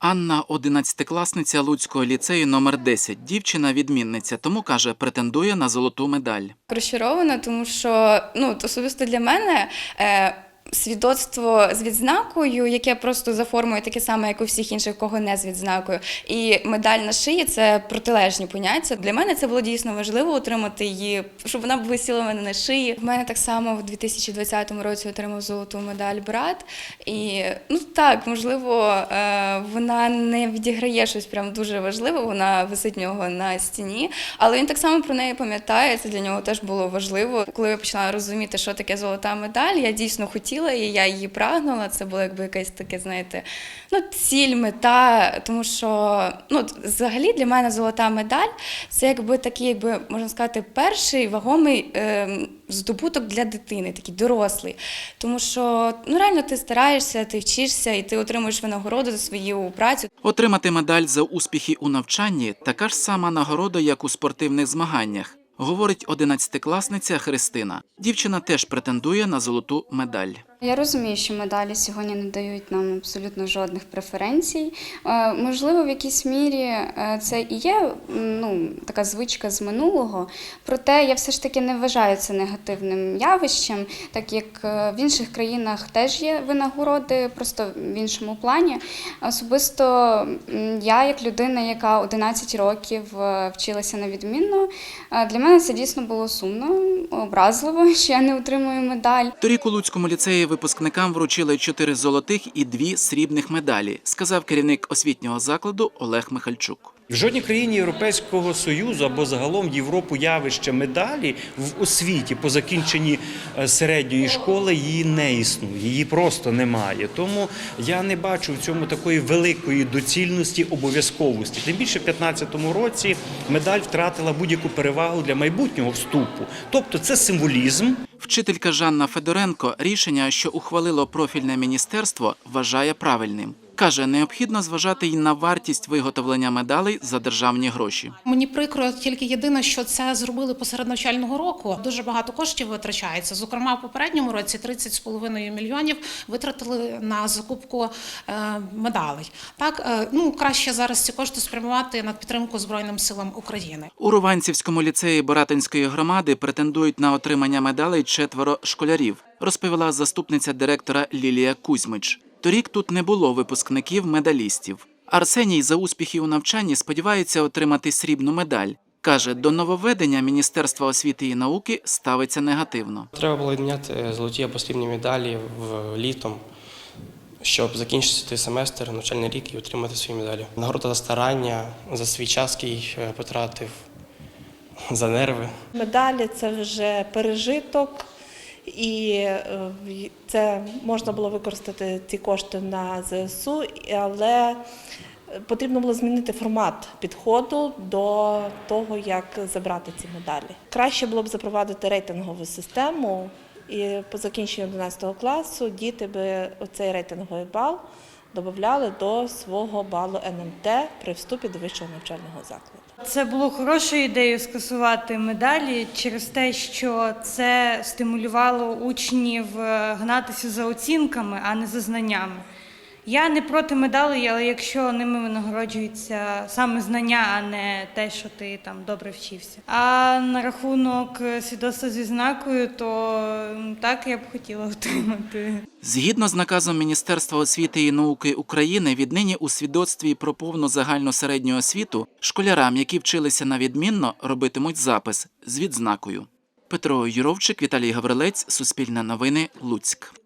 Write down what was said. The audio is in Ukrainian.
Анна – одинадцятикласниця Луцького ліцею номер 10. Дівчина відмінниця, тому каже, претендує на золоту медаль. розчарована, тому що ну особисто для мене. Е, Свідоцтво з відзнакою, яке просто за формою таке саме, як у всіх інших, кого не з відзнакою, і медаль на шиї це протилежні поняття. Для мене це було дійсно важливо отримати її, щоб вона висіла в мене на шиї. В мене так само в 2020 році отримав золоту медаль брат. І ну так, можливо, е, вона не відіграє щось прям дуже важливе. Вона висить в нього на стіні, але він так само про неї пам'ятає. Це для нього теж було важливо. Коли я почала розуміти, що таке золота медаль, я дійсно хотіла її, я її прагнула. Це було якби якесь таке, знаєте, ну ціль, мета. Тому що ну взагалі для мене золота медаль це якби такий, якби можна сказати, перший вагомий е, здобуток для дитини, такий дорослий. Тому що ну реально ти стараєшся, ти вчишся і ти отримуєш винагороду за свою працю. Отримати медаль за успіхи у навчанні – така ж сама нагорода, як у спортивних змаганнях, говорить одинадцятикласниця Христина. Дівчина теж претендує на золоту медаль. Я розумію, що медалі сьогодні не дають нам абсолютно жодних преференцій. Е, Можливо, в якійсь мірі е, це і є ну, така звичка з минулого. Проте я все ж таки не вважаю це негативним явищем, так як е, в інших країнах теж є винагороди, просто в іншому плані. Особисто я, як людина, яка 11 років вчилася на відмінно, для мене це дійсно було сумно, образливо, що я не отримую медаль. Торік у Луцькому ліцеї випускникам вручили чотири золотих і дві срібних медалі, сказав керівник освітнього закладу Олег Михальчук. В жодній країні Європейського Союзу або загалом Європу явище медалі в освіті по закінченні е, середньої школи її не існує, її просто немає. Тому я не бачу в цьому такої великої доцільності, обов'язковості. Тим більше в 2015 році медаль втратила будь-яку перевагу для майбутнього вступу. Тобто це символізм. Вчителька Жанна Федоренко рішення, що ухвалило профільне міністерство, вважає правильним. Каже, необхідно зважати й на вартість виготовлення медалей за державні гроші. Мені прикро тільки єдине, що це зробили посеред навчального року. Дуже багато коштів витрачається. Зокрема, в попередньому році 30,5 мільйонів витратили на закупку е, медалей. Так е, ну краще зараз ці кошти спрямувати на підтримку збройним силам України. У Руванцівському ліцеї Боратинської громади претендують на отримання медалей четверо школярів, розповіла заступниця директора Лілія Кузьмич. Торік тут не було випускників медалістів. Арсеній за успіхи у навчанні сподівається отримати срібну медаль. Каже, до нововведення Міністерства освіти і науки ставиться негативно. Треба було відміняти е, золоті або срібні медалі в літом, щоб закінчити семестр, навчальний рік і отримати свої медалі. Нагорода за старання, за свій час, який е, потратив, за нерви. Медалі це вже пережиток, і е, це можна було використати ці кошти на ЗСУ, але потрібно було змінити формат підходу до того, як забрати ці медалі. Краще було б запровадити рейтингову систему, і по закінченню 11 класу діти би оцей рейтинговий бал додавали до свого балу НМТ при вступі до вищого навчального закладу. Це було хорошою ідеєю скасувати медалі через те, що це стимулювало учнів е, гнатися за оцінками, а не за знаннями. Я не проти медалей, але якщо ними винагороджується саме знання, а не те, що ти там добре вчився. А на рахунок е, свідоцтва зі знакою, то так я б хотіла отримати. Згідно з наказом Міністерства освіти і науки України, віднині у свідоцтві про повну загальну середню освіту школярам, які вчилися на відмінно, робитимуть запис з відзнакою. Петро Юровчик, Віталій Гаврилець, Суспільне новини, Луцьк.